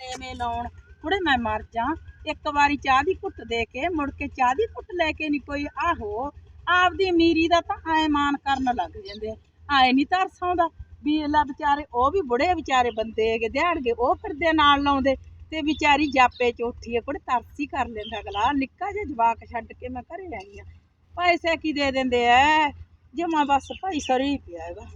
ਐਵੇਂ ਲਾਉਣ। ਕੁੜੇ ਮੈਂ ਮਰ ਜਾ ਇੱਕ ਵਾਰੀ ਚਾਹ ਦੀ ਘੁੱਟ ਦੇ ਕੇ ਮੁੜ ਕੇ ਚਾਹ ਦੀ ਘੁੱਟ ਲੈ ਕੇ ਨਹੀਂ ਕੋਈ। ਆਹੋ ਆਪਦੀ ਅਮੀਰੀ ਦਾ ਤਾਂ ਐ ਮਾਨ ਕਰਨ ਲੱਗ ਜਾਂਦੇ ਆਏ ਨਹੀਂ ਤਰਸ ਆਉਂਦਾ। ਵੀ ਲੈ ਵਿਚਾਰੇ ਉਹ ਵੀ ਬੁੜੇ ਵਿਚਾਰੇ ਬੰਦੇ ਹੈਗੇ ਦਿਹਾੜਗੇ ਉਹ ਫਿਰਦੇ ਨਾਲ ਲਾਉਂਦੇ। ਤੇ ਵਿਚਾਰੀ ਜਾਪੇ ਚ ਉੱਠੀ ਹੈ ਕੁੜੇ ਤਰਸ ਕਰ ਲੈਂਦਾ ਅਗਲਾ। ਨਿੱਕਾ ਜਿਹਾ ਜਵਾਕ ਛੱਡ ਕੇ ਮੈਂ ਘਰੇ ਆਈ ਆ। ਪੈਸੇ ਕੀ ਦੇ ਦਿੰਦੇ ਐ? ਜਮਾ ਬਸ ਭਾਈ ਸਰੀ ਪਿਆ ਹੈਗਾ।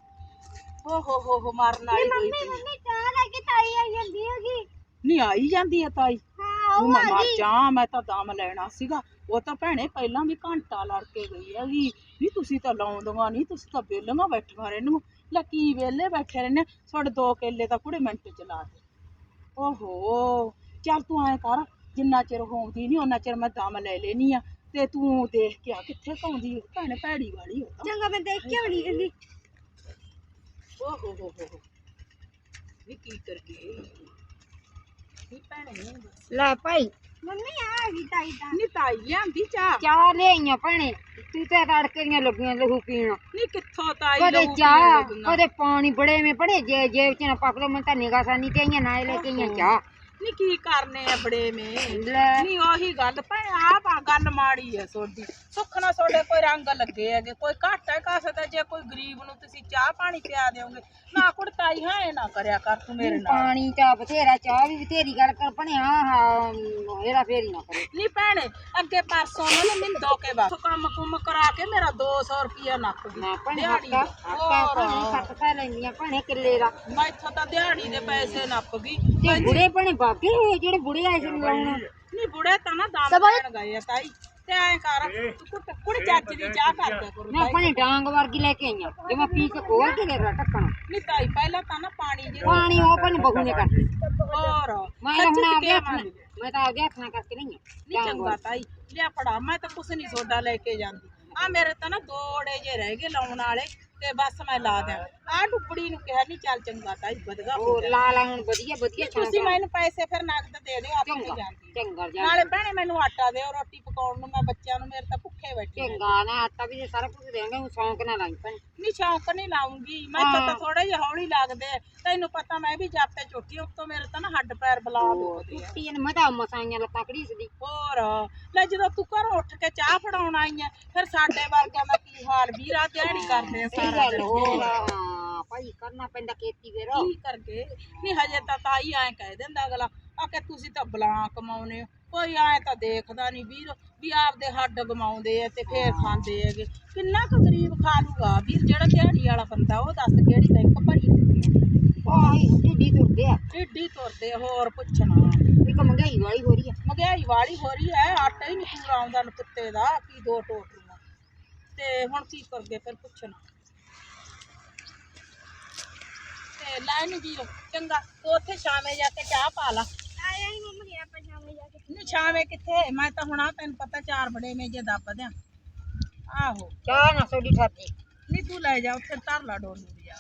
ਓ ਹੋ ਹੋ ਹੋ ਮਾਰਨ ਵਾਲੀ ਹੋਈ ਪਈ। ਮੰਮੀ ਚਾਹ ਲੈ ਕੇ ਤਾਈ ਆਈ ਜਾਂਦੀ ਹੈਗੀ। ਨਹੀਂ ਆਈ ਜਾਂਦੀ ਆ ਤਾਈ? ਹਾਂ ਉਹ ਮੈਂ ਮਰ ਜਾ ਮੈਂ ਤਾਂ ਦਮ ਲੈਣਾ ਸੀਗਾ। ਉਹ ਤਾਂ ਭੈਣੇ ਪਹਿਲਾਂ ਵੀ ਘੰਟਾ ਲੜ ਕੇ ਗਈ ਹੈਗੀ। ਨਹੀਂ ਤੁਸੀਂ ਤਾਂ ਲਾਉਂਦੀਆਂ ਨਹੀਂ ਤੁਸੀਂ ਤਾਂ ਵਿਹਲੀਆਂ ਬੈਠੀਆਂ ਰਹਿੰਦੀਆਂ ਲੈ ਕੀ ਵਿਹਲੇ ਬੈਠੇ ਰਹਿੰਦੇ ਤੁਹਾਡੇ ਦੋ ਕੇਲੇ ਤਾਂ ਕੁੜੇ ਮਿੰਟ ਚ ਲਾ ਦੇ। ਓਹੋ ਚੱਲ ਤੂੰ ਐ ਕਰ ਜਿੰਨਾ ਚਿਰ ਹੋਉਂਦੀ ਨਹੀਂ ਉਹਨਾਂ ਚਿਰ ਮੈਂ ਦਮ ਲੈ ਲੈਣੀ ਆ। ਤੇ ਤੂੰ ਦੇਖ ਕੇ ਆ ਕਿੱਥੇ ਕਾਉਂਦੀ ਭੈਣੇ ਭੈੜੀ ਵਾਲੀ ਹੋ ਤਾਂ। ਚੰਗਾ ਮੈਂ ਦੇਖ ਕੇ ਆਉਣੀ ਹੈਗੀ। ਓਹੋ ਹੋ ਹੋ ਹੋ। ਵੀ ਕੀ ਕਰ ਗਈ ਵੀ ਭੈਣੇ ਲੈ ਭਾਈ। ਮੰਮੀ ਆ ਗਈ ਤਾਈ ਤਾਂ। ਨੀ ਤਾਈ ਲਿਆਂਦੀ ਚਾਹ। ਚਾਹ ਲਿਆਈਆਂ ਭੈਣੇ। ਤੂੰ ਤੇ ਰੜਕੀਆਂ ਲੱਗੀਆਂ ਲਹੂ ਪੀਣ। ਨੀ ਕਿੱਥੋਂ ਤਾਈ ਕਦੇ ਲਹੂ ਪੀਣ ਚਾਹ ਲੱਗੀਆਂ? ਕਦੇ ਪਾਣੀ ਬੜੇ ਮੇ। ਜੇ ਜੇਬ ਚ ਨਾ ਪਕ ਲੋ ਮੈਂ ਤਾਂ ਨਿਗਾਹ ਸਾਨੀ ਤੇ ਆਈਆਂ ਨਾ ਇਹ ਲੈ ਕੇ ਆਈਆਂ ਚਾਹ। ਨੀ ਕੀ ਕਰਨੇ ਆ ਬੜੇ ਮੇ ਲੈ। ਨੀ ਉਹੀ ਗੱਲ ਭੈਣ ਆਪ ਆ ਗੱਲ ਮਾੜੀ ਐ ਸੋਡੀ। ਸੁੱਖ ਨਾਲ ਤੁਹਾਡੇ ਕੋਈ ਰੰਗ ਲੱਗੇ ਹੈਗੇ ਕੋਈ ਘੱਟ ਹੈ ਕਾਸੇ ਦਾ ਜੇ ਕੋਈ ਗਰੀਬ ਨੂੰ ਤੁਸੀਂ ਚਾਹ ਪਾਣੀ ਪਿਆ ਦਿਓਗੇ ਨਾ ਕੁੜਤਾਈ ਹੈ ਇਹ ਨਾ ਕਰਿਆ ਕਰ ਤੂੰ ਮੇਰੇ ਨਾਲ ਪਾਣੀ ਚਾਹ ਬਥੇਰਾ ਚਾਹ ਵੀ ਬਥੇਰੀ ਗੱਲ ਕਰ ਭਣਿਆ ਹਾਂ ਇਹਦਾ ਫੇਰ ਨਾ ਕਰੇ। ਨੀ ਭੈਣੇ ਅੱਗੇ ਪਾਸੋਂ ਨੇ ਮੈਨੂੰ ਦੋ ਕੇ ਬਾਅਦ ਕੰਮ ਕੁੰਮ ਕਰਾ ਕੇ ਮੇਰਾ 200 ਰੁਪਿਆ ਨੱਕ ਗਈ ਨਾ ਭਣੇ ਦਿਹਾੜੀ ਦਾ। ਹੱਕਾ ਹੋਰ। ਭਣੇ ਸੱਤ ਸਾ ਲੈਂਦੀਆਂ ਭਣੇ ਕਿੱਲੇ ਦਾ। ਮੈਂ ਇੱਥੋਂ ਤਾਂ ਦਿਹਾੜੀ ਦੇ ਪੈਸੇ ਨੱਪ ਗਈ। ਤੇ ਬੁੜੇ ਭਣੇ ਬਾਗੇ ਹੋਏ ਜਿਹੜੇ ਬੁੜੇ ਆਏ ਸੀ ਲਾਉਣ ਨਹੀਂ ਬੁੜੇ ਤਾਂ ਨਾ ਦਾਮ ਲੈਣ ਗਏ ਆ ਤਾਈ। ਤੇ ਐਂ ਕਰ ਤੂੰ ਕੁੜ ਕੁੜ ਚੱਜ ਦੀ ਚਾਹ ਕਰ ਦਿਆ ਕਰੋ ਨਾ ਭਣੇ ਡਾਂਗ ਵਰਗੀ ਲੈ ਕੇ ਆਈਆਂ ਜੇ ਮੈਂ ਪੀ ਕੇ ਖੋਲ ਕੇ ਦੇ ਟੱਕਣ ਨਹੀਂ ਤਾਈ ਪਹਿਲਾਂ ਤਾਂ ਨਾ ਪਾਣੀ ਜੇ ਪਾਣੀ ਉਹ ਭਣੇ ਬਹੂ ਨੇ ਕਰਦੀ ਹੋਰ ਮੈਂ ਤਾਂ ਹੁਣ ਸੱਚੀ ਆ ਗਿਆ ਕਿਹਾ ਮੈਂ ਤਾਂ ਆ ਗਿਆ ਹੱਥਾਂ ਕਰਕੇ ਨਹੀਂ ਨਹੀਂ ਚੰਗਾ ਤਾਈ ਲਿਆ ਫੜਾ ਮੈਂ ਤਾਂ ਕੁਛ ਨਹੀਂ ਸੋਡਾ ਲੈ ਕੇ ਜਾਂਦੀ। ਆ ਮੇਰੇ ਤਾਂ ਨਾ ਦੋੜੇ ਜੇ ਰਹਿ ਗਏ ਲਾਉਣ ਵਾਲੇ। ਤੇ ਬਸ ਮੈਂ ਲਾ ਦਿਆਂ। ਆ ਨੂੰ ਕਿਹਾ ਨਹੀਂ ਚੱਲ ਚੰਗਾ ਤਾਈ ਵਧਗਾ ਹੋ ਉਹ ਲਾ ਲਾ ਹੁਣ ਵਧੀਆ ਵਧੀਆ ਤੁਸੀਂ ਮੈਨੂੰ ਪੈਸੇ ਫਿਰ ਨਗਦ ਦੇ ਦਿਓ ਆਪੇ ਚੰਗਾ ਜਾਂਦੀ ਚੰਗਾ ਜਾ। ਨਾਲੇ ਭੈਣੇ ਮੈਨੂੰ ਆਟਾ ਦਿਓ ਰੋਟੀ ਪਕਾਉਣ ਨੂੰ ਮੈਂ ਬੱਚਿਆਂ ਨੂੰ ਮੇਰੇ ਤਾਂ ਭੁੱਖੇ ਬੈਠੇ ਨੇ। ਚੰਗਾ ਨਾ ਆਟਾ ਵੀ ਜੇ ਸਾਰਾ ਕੁਝ ਦੇਵਾਂਗੇ ਉਹ ਸ਼ੌਂਕ ਨਾਲ ਲਾਈ ਭੈਣੇ। ਨਹੀਂ ਸ਼ੌਂਕ ਨਹੀਂ ਲਾਉਂਗੀ। ਮੈਂ ਤਾਂ ਤਾਂ ਥੋੜਾ ਜਿਹਾ ਹੌਲੀ ਲੱਗਦੇ। ਆ। ਤੈਨੂੰ ਪਤਾ ਮੈਂ ਵੀ ਜਾਪੇ ਚੋਟੀ ਉੱਤੋਂ ਮੇਰੇ ਤਾਂ ਨਾ ਹੱਡ ਪੈਰ ਬਲਾ ਦੁਖਦੇ ਆ। ਟੁੱਟੀ ਨੇ ਮੈਂ ਤਾਂ ਮਸਾਈਆਂ ਲੱਤਾਂ ਘੜੀਸਦੀ ਹੋਰ ਲੈ ਜਦੋਂ ਤੂੰ ਘਰੋਂ ਉੱਠ ਕੇ ਚਾਹ ਫੜਾਉਣ ਆਈ ਆ ਫਿਰ ਸਾਡੇ ਵਰਗਿਆਂ ਦਾ ਕੀ ਹਾਲ? ਵੀਰਾ ਦਿਹਾੜੀ ਕਰਦੇ ਆ ਸਾਰਾ। ਗੱਲ ਹੋਰ। ਹਾਂ ਭਾਈ ਕਰਨਾ ਪੈਂਦਾ ਖੇਤੀ ਫੇਰ ਕੀ ਕਰਗੇ ਨਹੀਂ ਹਜੇ ਤਾਂ ਤਾਈ ਐਂ ਕਹਿ ਦਿੰਦਾ ਅਗਲਾ ਆ ਕਿ ਤੁਸੀਂ ਤਾਂ ਬਲਾਂ ਕਮਾਉਨੇ ਹੋ। ਕੋਈ ਐਂ ਤਾਂ ਦੇਖਦਾ ਨਹੀਂ ਵੀਰ ਵੀ ਆਪਦੇ ਹੱਡ ਗਮਾਉਂਦੇ ਆ ਤੇ ਫੇਰ ਖਾਂਦੇ ਹੈਗੇ। ਕਿੰਨਾ ਕੁ ਗਰੀਬ ਖਾ ਲੂਗਾ ਵੀਰ ਜਿਹੜਾ ਦਿਹਾੜੀ ਵਾਲਾ ਬੰਦਾ ਉਹ ਦੱਸ ਕਿਹੜੀ ਬੈਂਕ ਭਰੀ ਹੁੰਦੀ ਆ। ਆਹੀ ਢਿੱਡੀ ਤੁਰਦੇ ਆ। ਏਡੀ ਤੁਰਦੇ ਆ, ਹੋਰ ਪੁੱਛਣਾ। ਇੱਕ ਮਹਿੰਗਾਈ ਵਾਲੀ ਹੋ ਰਹੀ ਆ। ਮਹਿੰਗਾਈ ਵਾਲੀ ਹੋ ਰਹੀ ਹੈ ਆਟਾ ਹੀ ਨਹੀਂ ਪੂਰਾ ਆਉਂਦਾ ਨਪੁੱਤੇ ਦਾ ਕੀ ਦੋ ਟੋਟਰੀਆਂ ਤੇ ਹੁਣ ਕੀ ਕਰਗੇ ਫਿਰ ਪੁੱਛਣਾ। ਤੇ ਲੈ ਨੀ ਜੀ ਚੰਗਾ ਤੂੰ ਉੱਥੇ ਸ਼ਾਮੇ ਜਾ ਕੇ ਚਾਹ ਪਾ ਲਾ। ਆਇਆ ਹੀ ਮੰਮੀ ਆਪਾਂ ਸ਼ਾਮੇ ਜਾ ਕੇ ਨਹੀਂ ਸ਼ਾਮੇ ਕਿੱਥੇ ਮੈਂ ਤਾਂ ਹੁਣ ਆ ਤੈਨੂੰ ਪਤਾ ਚਾਰ ਬੜੇ ਮੇਜੇ ਦੱਬ ਦਿਆਂ। ਆਹੋ। ਚਾਹ ਨਾ ਸੋਡੀ ਠੱਤੀ ਨਹੀਂ ਤੂੰ ਲੈ ਜਾ ਉੱਥੇ ਧਰ ਲਾ ਡੋਲੂ ਦੀ ਜਾ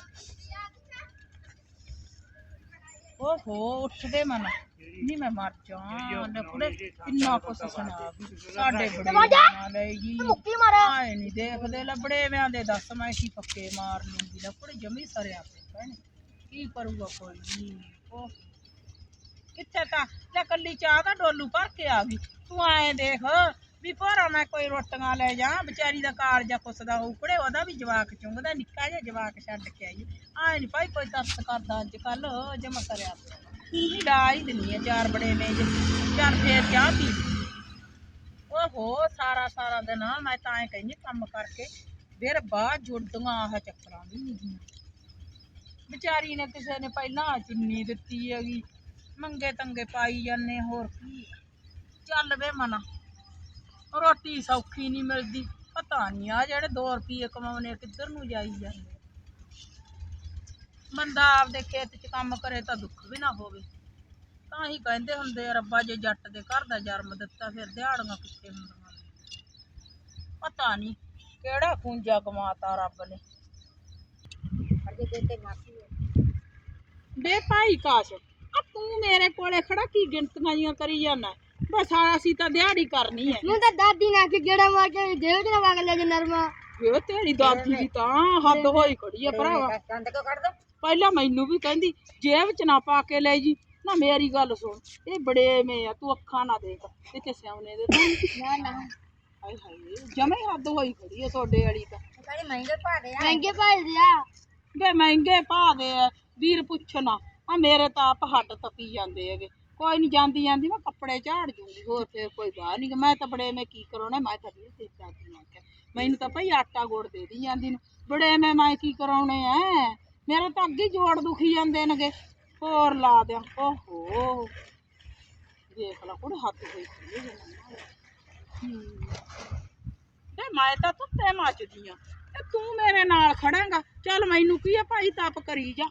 ਓਹੋ ਉੱਠਦੇ ਮਨ। ਨਹੀਂ ਮੈਂ ਮਰ ਜਾ ਲੈ ਕੁੜੇ ਕਿੰਨਾ ਕੁਛ ਸੁਣਾ ਵੀ। ਸਾਡੇ ਬੜੇ ਨਾਲ ਲੈ ਜੀ। ਮੁੱਕੀ ਮਾਰਿਆ ਆਏ ਨਹੀਂ ਦੇਖਦੇ ਲੱਬੜੇ ਵਿਆਂ ਦੇ ਦੱਸ ਮੈਂ ਕੀ ਪੱਕੇ ਮਾਰ ਲੂੰਗੀ। ਲੈ ਕੁੜੇ ਜਮੀ ਸਰਿਆ ਪਏ ਭੈਣੇ। ਕੀ ਕਰੂਗਾ ਕੋਈ ਨਹੀਂ ਉਹ ਕਿੱਥੇ ਤਾਂ ਲੈ ਕੱਲੀ ਚਾਹ ਦਾ ਡੋਲੂ ਭਰ ਕੇ ਆ ਗਈ। ਤੂੰ ਆਏ ਦੇਖ ਵੀ ਭੋਰਾ ਮੈਂ ਕੋਈ ਰੋਟੀਆਂ ਲੈ ਜਾ ਵਿਚਾਰੀ ਦਾ ਕਾਲਜਾ ਕੁਸਦਾ ਹੋਊ ਕੁੜੇ ਉਹਦਾ ਵੀ ਜਵਾਕ ਚੁੰਗਦਾ, ਨਿੱਕਾ ਜਿਹਾ ਜਵਾਕ ਛੱਡ ਕੇ ਆਈ। ਆਏ ਨਹੀਂ ਭਾਈ ਕੋਈ ਤਰਸ ਕਰਦਾ ਅੱਜ ਕੱਲ ਜਮਾ ਕਰਿਆ ਪਿਆ। ਨਹੀਂ ਡਾ ਹੀ ਦਿੰਨੀ ਆ ਚਾਰ ਬੜੇ ਮੇਜ ਚਾਰ ਫੇਰ ਚਾਹ ਪੀ ਓਹੋ, ਸਾਰਾ ਸਾਰਾ ਦਿਨ ਆ ਮੈਂ ਤਾਂ ਐ ਕਹਿੰਦੀ ਕੰਮ ਕਰਕੇ। ਫਿਰ ਬਾਅਦ ਜੁੜਦੀਆਂ ਆਹ ਚੱਕਰਾਂ ਦੀ ਨਹੀਂ ਵਿਚਾਰੀ ਨੇ ਕਿਸੇ ਨੇ ਪਹਿਲਾਂ ਚੁੰਨੀ ਦਿੱਤੀ ਹੈਗੀ। ਮੰਗੇ ਤੰਗੇ ਪਾਈ ਜਾਂਦੇ, ਹੋਰ ਕੀ ਚੱਲ ਵੇ ਮਨਾ। ਰੋਟੀ ਸੌਖੀ ਨਹੀਂ ਮਿਲਦੀ। ਪਤਾ ਨਹੀਂ ਆ ਜਿਹੜੇ 2 ਰੁਪਏ ਕਮਾਉਣੇ, ਕਿੱਧਰ ਨੂੰ ਜਾਈ ਜਾਂਦੇ ਬੰਦਾ ਆਪਦੇ ਖੇਤ 'ਚ ਕੰਮ ਕਰੇ ਤਾਂ ਦੁੱਖ ਵੀ ਨਾ ਹੋਵੇ। ਤਾਂ ਹੀ ਕਹਿੰਦੇ ਹੁੰਦੇ ਆ, ਰੱਬਾ ਜੇ ਜੱਟ ਦੇ ਘਰ ਦਾ ਜਨਮ ਦਿੱਤਾ, ਫਿਰ ਦਿਹਾੜੀਆਂ ਕਿੱਥੇ ਹੁੰਦੀਆਂ ਨੇ। ਪਤਾ ਨਹੀਂ ਕਿਹੜਾ ਖੂੰਜਾ ਕਮਾਤਾ ਰੱਬ ਨੇ। ਤੇ ਮਾਸੀ ਬੇ ਭਾਈ ਕਾਸ਼ ਆ ਤੂੰ ਮੇਰੇ ਕੋਲੇ ਖੜਾ ਕੀ ਗਿਣਤੀਆਂ ਜੀਆਂ ਕਰੀ ਜਾਂਦਾ? ਬਸ ਆ ਅਸੀਂ ਤਾਂ ਦਿਹਾੜੀ ਕਰਨੀ ਹੈ। ਨੂੰ ਤਾਂ ਦਾਦੀ ਨੇ ਆ ਕੇ ਗੇੜਾ ਮਾਰ ਕੇ ਜੇਲ੍ਹ ਚ ਨਾ ਵਗ ਲੈ ਜੇ ਨਰਮਾ। ਇਹ ਤੇਰੀ ਦਾਦੀ ਦੀ ਤਾਂ ਹੱਦ ਹੋਈ ਖੜੀ ਆ ਭਰਾਵਾ। ਦੰਦ ਕੋ ਕੱਢ ਦੋ ਪਹਿਲਾਂ ਮੈਨੂੰ ਵੀ ਕਹਿੰਦੀ ਜੇਬ ਚ ਨਾ ਪਾ ਕੇ ਲੈ ਜੀ। ਨਾ ਮੇਰੀ ਗੱਲ ਸੁਣ ਇਹ ਬੜੇ ਮੇ ਆ ਤੂੰ ਅੱਖਾਂ ਨਾ ਦੇਖ ਇੱਥੇ ਸਿਆਉਣੇ ਦੇ ਨਾ ਨਾ। ਹਾਏ ਹਾਏ ਜਮੇ ਹੱਦ ਹੋਈ ਖੜੀ ਆ ਤੁਹਾਡੇ ਵਾਲੀ ਤਾਂ। ਕਹਿੰਦੇ ਮਹਿੰਗੇ ਭਾੜੇ ਆ। ਮਹਿੰਗੇ ਭਾਈ ਆ। ਵੇ ਮਹਿੰਗੇ ਭਾਅ ਦੇ ਆ, ਵੀਰ ਪੁੱਛਣਾ ਆ ਮੇਰੇ ਤਾਂ ਆਪ ਹੱਡ ਤਪੀ ਜਾਂਦੇ ਹੈਗੇ। ਕੋਈ ਨਹੀਂ ਜਾਂਦੀ ਜਾਂਦੀ ਮੈਂ ਕੱਪੜੇ ਝਾੜ ਜੂੰਗੀ, ਹੋਰ ਫਿਰ ਕੋਈ ਬਾਹਰ ਨਹੀਂ ਮੈਂ ਤਾਂ ਬੜੇ ਮੈਂ ਕੀ ਕਰਾਉਣਾ, ਮੈਂ ਤਾਂ ਵੀਰ ਤੇ ਚਾਹਤੀ ਆ ਮੈਨੂੰ ਤਾਂ ਭਈ ਆਟਾ ਗੁੜ ਦੇ ਦੀ ਜਾਂਦੀ ਨੂੰ। ਬੜੇ ਮੈਂ ਮੈਂ ਕੀ ਕਰਾਉਣੇ ਐ? ਮੇਰੇ ਤਾਂ ਅੱਗੇ ਜੋੜ ਦੁਖੀ ਜਾਂਦੇ ਨੇਗੇ। ਹੋਰ ਲਾ ਦਿਆਂ। ਓਹੋ। ਦੇਖ ਲਾ ਕੁੜੇ ਹੱਥ ਹੋਈ ਖੜੀ ਹੈ। ਤੇ ਮੈਂ ਤਾਂ ਧੁੱਪੇ ਮੱਚਦੀ ਆ। ਤੇ ਤੂੰ ਮੇਰੇ ਨਾਲ ਖੜਾਂਗਾ। ਚੱਲ ਮੈਨੂੰ ਕੀ ਆ ਭਾਈ ਤਪ ਕਰੀ ਜਾ।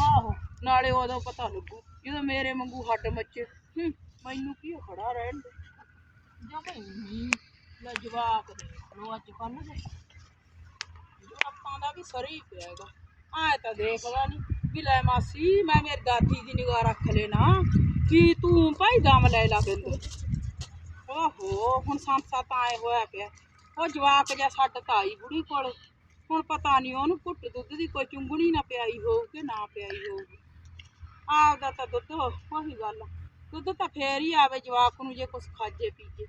ਆਹੋ ਨਾਲੇ ਉਦੋਂ ਪਤਾ ਲੱਗੂ ਜਦੋਂ ਮੇਰੇ ਵਾਂਗੂ ਹੱਡ ਮੱਚੇ। ਹੂੰ, ਮੈਨੂੰ ਕੀ ਆ, ਖੜਾ ਰਹਿਣ ਦੇ। ਜਾਂ ਭਾਈ ਲੈ ਜਵਾਕ ਦੇ ਲੋ ਅੱਜ ਕੱਲ ਦੇ। ਜਵਾਕਾਂ ਦਾ ਵੀ ਸਰੀ ਪਿਆ ਹੈਗਾ ਆਏ ਤਾਂ ਦੇਖਦਾ ਨਹੀਂ ਵੀ ਲੈ ਮਾਸੀ ਮੈਂ ਮੇਰੀ ਦਾਦੀ ਦੀ ਨਿਗਾਹ ਰੱਖ ਲੈਣਾ। ਵੀ ਤੂੰ ਭਾਈ ਦਮ ਲੈ ਲਾ ਬਿੰਦ? ਓਹੋ ਹੁਣ ਸੰਸਾ ਤਾਂ ਆਏ ਹੋਇਆ ਪਿਆ। ਉਹ ਜਵਾਕ ਜਿਹਾ ਛੱਡ ਤਾਂ ਆਈ ਬੁੜੀ ਕੋਲ। ਹੁਣ ਪਤਾ ਨਹੀਂ ਉਹਨੂੰ ਘੁੱਟ ਦੁੱਧ ਦੀ ਕੋਈ ਚੁੰਗਣੀ ਨਾ ਪਿਆਈ ਹੋਊ ਕਿ ਨਾ ਪਿਆਈ ਹੋਊਗੀ। ਆਪਦਾ ਤਾਂ ਦੁੱਧ ਉਹੀ ਗੱਲ ਆ। ਦੁੱਧ ਤਾਂ ਫੇਰ ਹੀ ਆਵੇ ਜਵਾਕ ਨੂੰ ਜੇ ਕੁਛ ਖਾਜੇ ਪੀਜੇ।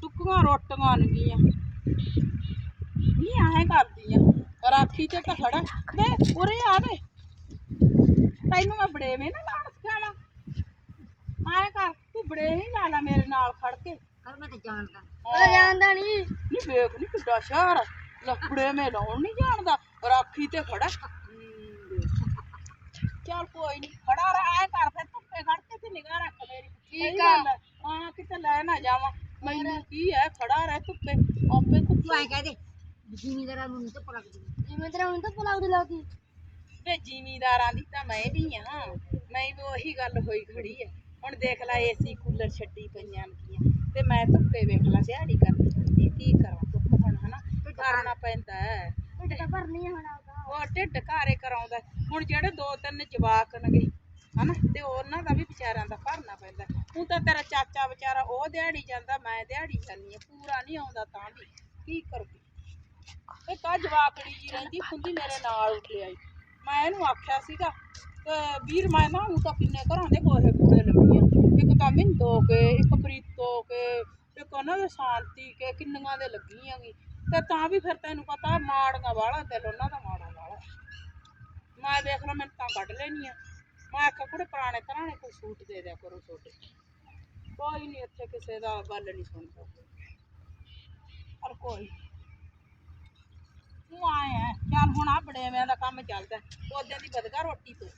ਸੁੱਕੀਆਂ ਰੋਟੀਆਂ ਨਗੀਆਂ ਨਹੀਂ ਆਏ ਕਰਦੀਆਂ। ਰਾਖੀ ਤੇ ਤਾਂ ਖੜਾ। ਵੇ, ਉਰੇ ਆਵੇ ਤੈਨੂੰ ਮੈਂ ਬੜੇਵੇਂ ਨਾ ਨਾਲ ਸਿਖਾਵਾਂ ਆਏ ਕਰ, ਤੂੰ ਬੜੇ ਹੀ ਲਾ ਲਾ ਮੇਰੇ ਨਾਲ ਖੜ ਕੇ। ਕਰ ਮੈਂ ਤਾਂ ਜਾਣਦਾ। ਉਹ ਜਾਣਦਾ ਨਹੀਂ ਨੀ ਵੇਖ ਨੀ ਕਿੱਡਾ ਸ਼ਹਿਰ ਆ। ਲੱਕੜੇ ਮੇ ਲਾਉਣ ਨਹੀਂ ਜਾਣਦਾ। ਰਾਖੀ ਤੇ ਖੜਾ। ਚੱਲ ਕੋਈ ਨਹੀਂ ਖੜਾ ਰਹਿ ਐ ਕਰ ਫਿਰ ਧੁੱਪੇ ਖੜ ਕੇ ਤੇ ਨਿਗਾਹ ਰੱਖ ਮੇਰੀ। ਠੀਕ ਸਹੀ ਆ। ਗੱਲ ਹੈ। ਹਾਂ ਕਿਤੇ ਲੈ ਨਾ ਜਾਵਾਂ। ਮੈਨੂੰ ਕੀ ਖੜਾ ਰਹਿ ਧੁੱਪੇ। ਆਪੇ ਤੂੰ ਧੁੱਪੇ ਐ ਜ਼ਿਮੀਦਾਰਾਂ ਨੂੰ ਨਹੀਂ ਤਾਂ ਪਲਕ ਦੀ ਜ਼ਿਮੀਦਾਰਾਂ ਦੀ ਤਾਂ ਮੈਂ ਵੀ ਆ। ਮੈਂ ਵੀ ਉਹੀ ਗੱਲ ਹੋਈ ਖੜੀ ਹੈ ਹੁਣ ਦੇਖ ਲੈ ਏਸੀ ਕੂਲਰ ਛੱਡੀ ਪਈਆਂ ਨਕੀਆਂ ਤੇ ਮੈਂ ਧੁੱਪੇ ਵੇਖ ਲਾ ਦਿਹਾੜੀ ਕਰਨੀ ਪੈਂਦੀ ਹੈ। ਕੀ ਕਰਾਂ ਧੁੱਪ ਹੁਣ ਹਨਾ ਕਰਨਾ ਪੈਂਦਾ ਹੈ। ਢਿੱਡ ਤਾਂ ਭਰਨੀ ਆ ਹੁਣ ਉਹ ਢਿੱਡ ਘਾਰੇ ਕਰਾਉਂਦਾ ਹੁਣ ਜਿਹੜੇ ਦੋ ਤਿੰਨ ਜਵਾਕ ਨਗੇ ਹਨਾ ਤੇ ਉਹਨਾਂ ਦਾ ਵੀ ਵਿਚਾਰਿਆਂ ਦਾ ਭਰਨਾ ਪੈਂਦਾ ਹੁਣ ਤਾਂ ਤੇਰਾ ਚਾਚਾ ਵਿਚਾਰਾ ਉਹ ਦਿਹਾੜੀ ਜਾਂਦਾ ਮੈਂ ਦਿਹਾੜੀ ਜਾਂਦੀ ਆ ਪੂਰਾ ਨਹੀਂ ਆਉਂਦਾ ਤਾਂ ਵੀ। ਕੀ ਕਰੂਗੀ ਇਹ ਕਾ ਜਵਾਕੜੀ ਜੀ ਰਹਿੰਦੀ ਹੁੰਦੀ ਮੇਰੇ ਨਾਲ ਉੱਡ ਆਈ ਮੈਂ ਇਹਨੂੰ ਆਖਿਆ ਸੀਗਾ ਕਿ ਵੀਰ ਮੈਂ ਨਾ ਹੁਣ ਤਾਂ ਕਿੰਨੇ ਘਰਾਂ ਦੇ ਗੋਹੇ ਕੂੜੇ ਲੱਗੀ ਇੱਕ ਤਾਂ ਮਿੰਦੋ ਕੇ, ਇੱਕ ਪ੍ਰੀਤੋ ਕੇ, ਇੱਕ ਉਹਨਾਂ ਦੇ ਸ਼ਾਂਤੀ ਕੇ, ਕਿੰਨੀਆਂ ਦੇ ਲੱਗੀ ਆਂਗੀ ਤੇ ਤਾਂ ਵੀ ਫਿਰ ਤੈਨੂੰ ਪਤਾ ਮਾੜੀਆਂ ਵਾਲਾ, ਦਿਲ ਉਹਨਾਂ ਦਾ ਮਾੜਾ ਵਾਲਾ। ਮੈਂ ਦੇਖ ਲਾ, ਮੈਨੂੰ ਤਾਂ ਕੱਢ ਲੈਣੀ ਆ। ਮੈਂ ਆਖਿਆ, ਕੁੜੇ ਪੁਰਾਣੇ ਤਰ੍ਹਾਂ ਨੇ ਕੋਈ ਸੂਟ ਦੇ ਦਿਆ ਕਰੋ ਛੋਟੇ। ਕੋਈ ਨਹੀਂ ਇੱਥੇ ਕਿਸੇ ਦਾ ਗੱਲ ਨਹੀਂ ਸੁਣਦਾ। ਪਰ ਕੋਈ ਨੀ। ਤੂੰ ਆਇਆ ਚੱਲ ਹੁਣ ਆ ਬੜੇਵਿਆਂ ਦਾ ਕੰਮ ਚੱਲਦਾ। ਉਹਦੇ ਦੀ ਬਦਗਾ ਰੋਟੀ ਤੋਂ।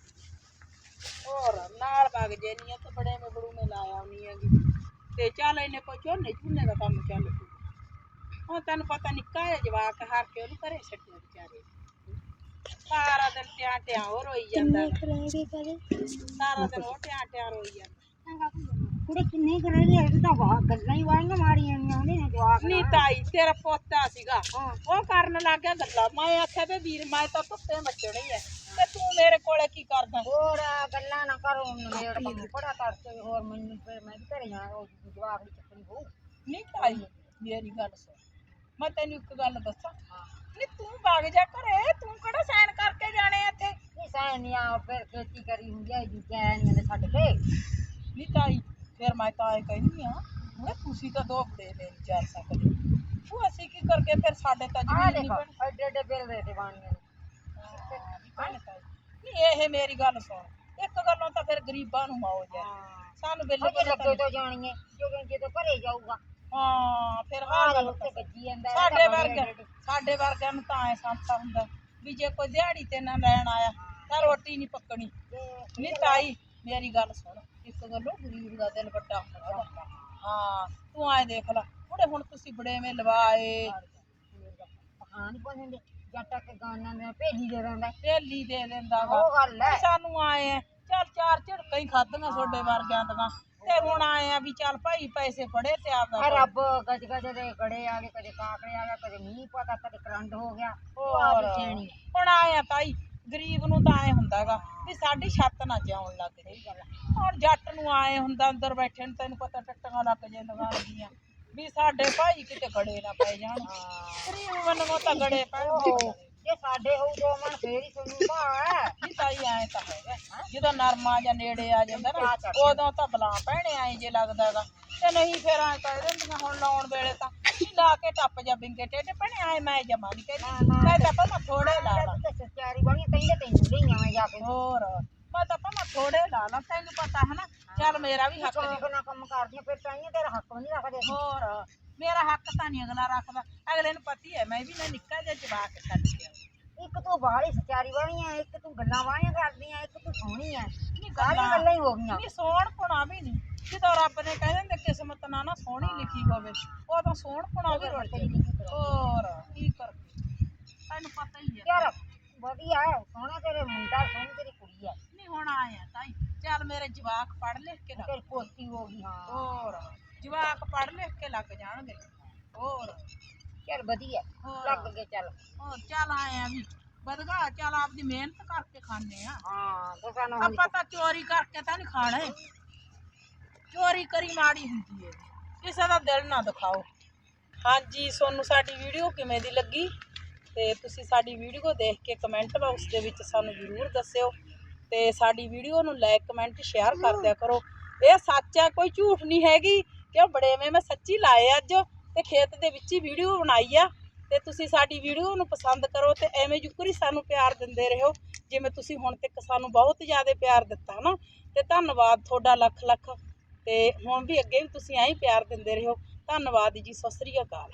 ਹੋਰ ਵਗ ਜੇ ਨਹੀਂ ਆ ਤੇ ਬੜੇ ਮੇ ਬੜੂ ਮੇ ਲਾਇਆ ਨਹੀਂ ਹੈਗੀ। ਤੇ ਚੱਲ ਇਹਨੇ ਕੋਈ ਝੋਨੇ ਝੂਨੇ ਦਾ ਕੰਮ ਚੱਲ ਪੂ ਹੁਣ ਤੈਨੂੰ ਪਤਾ ਨਿੱਕਾ ਜਿਹਾ ਜਵਾਕ ਹਾਰ ਕੇ ਉਹਨੂੰ ਘਰੇ ਛੱਡਿਆ ਵਿਚਾਰੇ ਸਾਰਾ ਦਿਨ ਟਿਆਂ ਟਿਆਂ ਉਹ ਰੋਈ ਜਾਂਦਾ। ਕਰੇ। ਸਾਰਾ ਦਿਨ ਉਹ ਟਿਆਂ ਟਿਆਂ ਰੋਈ ਜਾਂਦਾ। ਕੁੜੇ ਕਿੰਨੇ ਕਰੇ ਇਹ ਤਾਂ ਵਾਹ ਗੱਲਾਂ ਹੀ ਵਾਲੀਆਂ ਮਾਰੀਆਂ ਨੇ ਉਹਨੇ ਜਵਾਕ ਨੀ ਤਾਈ ਤੇਰਾ ਪੋਤਾ ਸੀਗਾ। ਉਹ ਕਰਨ ਲੱਗ ਗਿਆ ਗੱਲਾਂ। ਮੈਂ ਆਖਿਆ ਵੀ ਵੀਰ ਮੈਂ ਤਾਂ ਧੁੱਪੇ ਮੱਚਣੀ ਐ ਤੇ ਤੂੰ ਮੇਰੇ ਕੋਲੇ ਕੀ ਕਰਦਾ? ਹੋਰ ਗੱਲਾਂ ਨਾ ਕਰੋ ਨੇੜ ਕੰਮ ਪੜਾ ਕਰਕੇ ਹੋਰ ਮੈਨੂੰ ਫਿਰ ਮੈਂ ਘਰੇ ਉਹ ਜਵਾਕ ਦੀ ਚੱਕਣੀ ਹੋਊ ਨਹੀਂ ਤਾਈ ਮੇਰੀ ਗੱਲ ਸੁਣ। ਮੈਂ ਤੈਨੂੰ ਇੱਕ ਗੱਲ ਦੱਸਾਂ? ਨੀ ਤੂੰ ਵਗ ਜਾ ਘਰੇ ਤੂੰ ਕਿਹੜਾ ਸਾਈਨ ਕਰਕੇ ਜਾਣੇ ਆ ਇੱਥੇ? ਨਹੀਂ ਸੈਨੀਆਂ ਫਿਰ ਖੇਤੀ ਕਰੀ ਹੁੰਦੀ ਹੈ ਜੈਨੀਆਂ ਨੇ ਛੱਡ ਕੇ। ਨੀ ਤਾਈ ਫਿਰ ਮੈਂ ਤਾਂ ਇਹ ਕਹਿੰਦੀ ਆ ਹੁਣ ਤੁਸੀਂ ਤਾਂ ਦੋ ਬੜੇ ਦੇ ਨਹੀਂ ਜਾ ਸਕਦੇ। ਉਹ ਅਸੀਂ ਕੀ ਕਰਕੇ ਫਿਰ ਸਾਡੇ ਤਾਂ ਆ ਜ਼ਮੀਨ ਨਹੀਂ ਬਣੀ? ਐਡੇ ਐਡੇ ਬਿੱਲ ਦੇ ਦੇ ਬਾਣੀਆਂ ਨਹੀਂ ਇਹ ਮੇਰੀ ਗੱਲ ਸੁਣ। ਇੱਕ ਗੱਲੋਂ ਤਾਂ ਫਿਰ ਗਰੀਬਾਂ ਨੂੰ ਮੌਜ ਹੈ। ਸਾਨੂੰ ਬਿੱਲ ਅਜੇ ਲੱਗੇ ਤੋਂ ਜਾਣੀਏ ਜਦੋਂ ਜਦੋਂ ਘਰੇ ਜਾਊਗਾ। ਹਾਂ ਫਿਰ ਆ ਹਾਂ ਗੱਲ ਉੱਤੇ ਵੱਜੀ ਜਾਂਦਾ ਸਾਡੇ ਵਰਗੇ। ਸਾਡੇ ਵਰਗਿਆਂ ਨੂੰ ਤਾਂ ਐ ਸੰਸਾ ਹੁੰਦਾ ਵੀ ਜੇ ਕੋਈ ਦਿਹਾੜੀ ਤੇ ਨਾ ਲੈਣ ਆਇਆ ਤਾਂ ਰੋਟੀ ਨਹੀਂ ਪੱਕਣੀ। ਨਹੀਂ ਤਾਈ ਮੇਰੀ ਗੱਲ ਸੁਣ। ਇੱਕ ਗੱਲੋਂ ਗਰੀਬ ਦਾ ਦਿਲ ਵੱਡਾ ਹੁੰਦਾ। ਹਾਂ ਤੂੰ ਆਏ ਦੇਖ ਲੈ। ਉਹਦੇ ਹੁਣ ਤੁਸੀਂ ਬੜੇਵੇਂ ਲਵਾਏ। ਹਾਂ ਨਹੀਂ ਪਹੁੰਚਦੇ ਜੱਟ ਕੇ ਗਾਨਾਂ ਦੇ ਭੇਜੀ ਦੇ ਰਹਿੰਦਾ ਢੇਲੀ ਦੇ ਦਿੰਦਾ ਵਾ। ਉਹ ਗੱਲ ਹੈ। ਸਾਨੂੰ ਆਏ ਆ। ਚੱਲ ਚਾਰ ਝੜਕਾਂ ਹੀ ਖਾਧੀਆਂ ਤੁਹਾਡੇ ਵਰਗਿਆਂ ਦੀਆਂ। ਤੇ ਹੁਣ ਆਏ ਆ ਵੀ ਚੱਲ ਭਾਈ ਪੈਸੇ ਫੜੇ ਤੇ ਆ ਆਪਦਾ ਰੱਬ ਗਜ ਗਜ ਦੇ ਗੜੇ ਆ ਗਏ ਕਦੇ ਕਾਕੜੇ ਆ ਗਏ ਕਦੇ ਮੀਂਹ ਪਤਾ ਕਦੇ ਕਰੰਟ ਹੋ ਗਿਆ। ਉਹ ਹੋਰ। ਆਪ ਸਿਆਣੀ ਹੈ। ਹੁਣ ਆਏ ਆ ਤਾਈ ਗਰੀਬ ਨੂੰ ਤਾਂ ਐ ਹੁੰਦਾਗਾ ਵੀ ਸਾਡੀ ਛੱਤ ਨਾ ਜਾਉਣ ਲੱਗ ਰਹੀ ਗੱਲ ਹੁਣ ਜੱਟ ਨੂੰ ਆਏ ਹੁੰਦਾ ਅੰਦਰ ਬੈਠੇ ਨੂੰ ਤੈਨੂੰ ਪਤਾ ਟੱਟੀਆਂ ਲੱਗ ਜਾਂਦੀਆਂ। ਹੁੰਦੀਆਂ ਵੀ ਸਾਡੇ ਭਾਈ ਕਿਤੇ ਗੜੇ ਨਾ ਪੈ ਜਾਣ। ਵੱਲੋਂ ਤਾਂ ਗੜੇ ਪੈਣ ਜੇ ਸਾਡੇ ਹੋਊ ਦੋ ਮਣ ਫੇਰ ਹੀ ਤੁਹਾਨੂੰ ਭਾ। ਨਹੀਂ ਤਾਈ ਐ ਤਾਂ ਹੈਗਾ। ਜਦੋਂ ਨਰਮਾ ਜਾਂ ਨੇੜੇ ਆ ਜਾਂਦਾ ਨਾ ਉਦੋਂ ਤਾਂ ਬਲਾ ਭੈਣੇ ਐ ਜੇ ਲੱਗਦਾਗਾ ਤੇ ਨਹੀਂ ਫਿਰ ਐ ਕਹਿ ਦਿੰਦੀਆਂ ਹੁਣ ਲਾਉਣ ਵੇਲੇ ਤਾਂ ਲਾ ਕੇ ਟੱਪ ਜਾ ਬਿੰਗੇ ਟੇਡੇ ਭੈਣੇ ਐ ਮੈਂ ਜਮਾ ਨਹੀਂ ਕਹਿੰਦੀ। ਮੈਂ ਤਾਂ ਭਾਵੇਂ ਥੋੜੇ ਲਾ ਲਾ ਤੇ ਸੱਚਾਰੀ ਬਣੀ ਤੈਨੂੰ ਤੈਨੂੰ ਲਈਆਂ ਮੈਂ ਜਾ ਕੇ। ਹੋਰ ਮੈਂ ਤਾਂ ਭਾਵੇਂ ਥੋੜੇ ਲਾ ਲਾ ਤੈਨੂੰ ਪਤਾ ਹੈ ਨਾ ਚੱਲ ਮੇਰਾ ਵੀ ਹੱਕ ਨਹੀਂ ਨਾਲ ਕੰਮ ਕਰਦੀਆਂ ਫਿਰ ਤਾਈਆਂ ਤੇਰਾ ਹੱਕ ਨਹੀਂ ਰੱਖਦੇ। ਹੋਰ ਮੇਰਾ ਹੱਕ ਤਾਂ ਨਹੀਂ ਅਗਲਾ ਰੱਖਦਾ। ਅਗਲੇ ਨੂੰ ਪਤੀ ਹੈ ਮੈਂ ਵੀ ਨਾ ਨਿੱਕਾ ਜਿਹਾ ਜਵਾਕ ਛੱਡ ਆਈ। ਇੱਕ ਤੂੰ ਬਾਹਲੀ ਸੱਚਾਰੀ ਬਣੀ ਆ ਇੱਕ ਤੂੰ ਗੱਲਾਂ ਵਾਲੀਆਂ ਕਰਦੀਆਂ ਇੱਕ ਤੂੰ ਸੋਹਣੀ ਆ। ਨਹੀਂ ਸਾਰੀਆਂ ਗੱਲਾਂ ਹੀ ਹੋ ਗਈਆਂ। ਨਹੀਂ ਸੋਹਣ ਪੁਣਾ ਵੀ ਨਹੀਂ ਜਦੋਂ ਰੱਬ ਨੇ ਕਹਿ ਦਿੰਦੇ ਕਿਸਮਤ ਨਾ ਨਾ ਸੋਹਣੀ ਲਿਖੀ ਹੋਵੇ ਉਦੋਂ ਸੋਹਣ ਪੁਣਾ ਵੀ ਕਰਾਂ। ਹੋਰ ਕੀ ਕਰ ਤੈਨੂੰ ਪਤਾ ਹੀ ਹੈ ਯਾਰ ਵਧੀਆ ਸੋਹਣਾ ਤੇਰੇ ਮੁੰਡਾ ਸੋਹਣੀ ਤੇਰੀ ਕੁੜੀ ਹੈ ਨਹੀਂ ਹੁਣ ਆਇਆ ਤਾਈ। ਚੱਲ ਮੇਰੇ ਜਵਾਕ ਪੜ੍ਹ ਲਿਖ ਕੇ ਲੱਗ ਪੋਤੀ ਹੋ ਗਈ ਹਾਂ। ਹੋਰ ਜਵਾਕ ਪੜ੍ਹ ਲਿਖ ਕੇ ਲੱਗ ਜਾਣਗੇ। ਹੋਰ। ਚੱਲ ਵਧੀਆ ਹੋਰ। ਲੱਗ ਗਏ ਚੱਲ। ਹੋਰ ਚੱਲ ਆਇਆ ਵੀ ਬਦਗਾ ਚੱਲ ਆਪਦੀ ਮਿਹਨਤ ਕਰਕੇ ਖਾਣੇ ਆ। ਹਾਂ ਆਪਾਂ ਤਾਂ। ਚੋਰੀ ਕਰਕੇ ਤਾਂ ਨਹੀਂ ਖਾਣੇ। ਚੋਰੀ ਕਰੀ ਮਾੜੀ ਹੁੰਦੀ ਹੈ ਕਿਸੇ ਦਾ ਦਿਲ ਨਾ ਦਿਖਾਓ। ਹਾਂਜੀ ਤੁਹਾਨੂੰ ਸਾਡੀ ਵੀਡੀਓ ਕਿਵੇਂ ਦੀ ਲੱਗੀ? ਤੇ ਤੁਸੀਂ ਸਾਡੀ ਵੀਡੀਓ ਦੇਖ ਕੇ ਕਮੈਂਟ ਬਾਕਸ ਦੇ ਵਿੱਚ ਸਾਨੂੰ ਜ਼ਰੂਰ ਦੱਸਿਓ। ਤੇ ਸਾਡੀ ਵੀਡੀਓ ਨੂੰ ਲਾਈਕ ਕਮੈਂਟ ਸ਼ੇਅਰ ਕਰ ਦਿਆ ਕਰੋ। ਇਹ ਸੱਚ ਹੈ ਕੋਈ ਝੂਠ ਨਹੀਂ ਹੈਗੀ। ਕਿਉਂ? ਬੜੇਵੇਂ ਮੈਂ ਸੱਚੀ ਲਾਏ ਅੱਜ ਤੇ ਖੇਤ ਦੇ ਵਿੱਚ ਹੀ ਵੀਡੀਓ ਬਣਾਈ ਆ। ਤੇ ਤੁਸੀਂ ਸਾਡੀ ਵੀਡੀਓ ਨੂੰ ਪਸੰਦ ਕਰੋ ਤੇ ਐਵੇਂ ਜੁਕਰੀ ਸਾਨੂੰ ਪਿਆਰ ਦਿੰਦੇ ਰਹੋ ਜਿਵੇਂ ਤੁਸੀਂ ਹੁਣ ਤੱਕ ਸਾਨੂੰ ਬਹੁਤ ਜ਼ਿਆਦਾ ਪਿਆਰ ਦਿੱਤਾ ਨਾ ਤੇ ਧੰਨਵਾਦ ਤੁਹਾਡਾ ਲੱਖ ਲੱਖ। ਤੇ ਹੁਣ ਵੀ ਅੱਗੇ ਵੀ ਤੁਸੀਂ ਐਂ ਹੀ ਪਿਆਰ ਦਿੰਦੇ ਰਹੋ। ਧੰਨਵਾਦ ਜੀ ਸਤਿ ਸ੍ਰੀ ਅਕਾਲ।